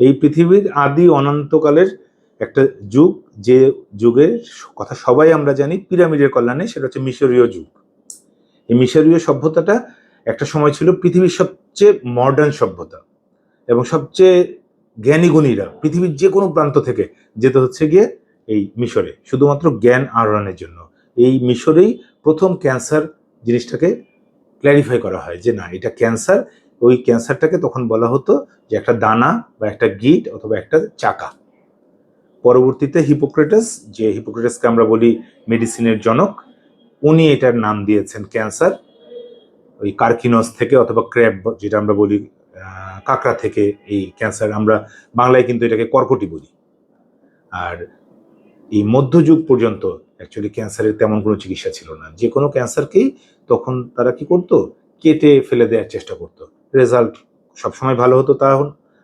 এই পৃথিবীর আদি অনন্তকালের একটা যুগ, যে যুগের কথা সবাই আমরা জানি পিরামিডের কল্যাণে, সেটা হচ্ছে মিশরীয় যুগ। এই মিশরীয় সভ্যতাটা একটা সময় ছিল পৃথিবীর সবচেয়ে মডার্ন সভ্যতা এবং সবচেয়ে জ্ঞানী গুণীরা, পৃথিবীর যে কোনো প্রান্ত থেকে যেতে হচ্ছে গিয়ে এই মিশরে, শুধুমাত্র জ্ঞান আহরণের জন্য। এই মিশরেই প্রথম ক্যান্সার জিনিসটাকে ক্ল্যারিফাই করা হয় যে না, এটা ক্যান্সার ওই ক্যান্সারটাকে তখন বলা হতো যে একটা দানা বা একটা গিট অথবা একটা চাকা। পরবর্তীতে হিপোক্রেটাস, যে হিপোক্রেটাসকে আমরা বলি মেডিসিনের জনক, উনি এটার নাম দিয়েছেন ক্যান্সার। ওই কার্কিনস থেকে অথবা ক্র্যাব, যেটা আমরা বলি কাঁকড়া থেকে এই ক্যান্সার। আমরা বাংলায় কিন্তু এটাকে কর্কটি বলি। আর এই মধ্যযুগ পর্যন্ত অ্যাকচুয়ালি ক্যান্সারের তেমন কোনো চিকিৎসা ছিল না। যে কোনো ক্যান্সারকেই তখন তারা কি করতো? কেটে ফেলে দেওয়ার চেষ্টা করতো। রেজাল্ট সবসময় ভালো হতো তা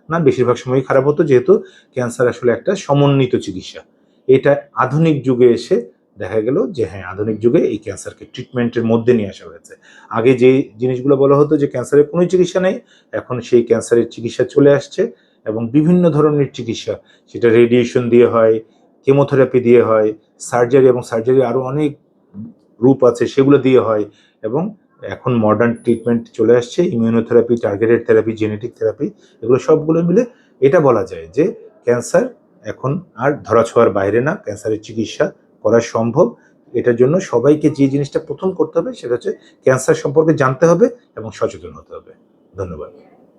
না, বেশিরভাগ সময়ই খারাপ হতো, যেহেতু ক্যান্সার আসলে একটা সমন্বিত চিকিৎসা। এটা আধুনিক যুগে এসে দেখা গেল যে হ্যাঁ আধুনিক যুগে এই ক্যান্সারকে ট্রিটমেন্টের মধ্যে নিয়ে আসা হয়েছে। আগে যে জিনিসগুলো বলা হতো যে ক্যান্সারের কোনো চিকিৎসা নেই, এখন সেই ক্যান্সারের চিকিৎসা চলে আসছে এবং বিভিন্ন ধরনের চিকিৎসা, সেটা রেডিয়েশন দিয়ে হয় কেমোথেরাপি দিয়ে হয় সার্জারি এবং সার্জারি আরও অনেক রূপ আছে, সেগুলো দিয়ে হয় এবং এখন মডার্ন ট্রিটমেন্ট চলে আসছে immunotherapy targeted therapy genetic therapy এগুলো সবগুলো মিলে এটা বলা যায় যে ক্যান্সার এখন আর ধরা ছোঁয়ার বাইরে না ক্যান্সারের চিকিৎসা করা সম্ভব। এটার জন্য সবাইকে যে জিনিসটা প্রথম করতে হবে সেটা হচ্ছে ক্যান্সার সম্পর্কে জানতে হবে এবং সচেতন হতে হবে। ধন্যবাদ।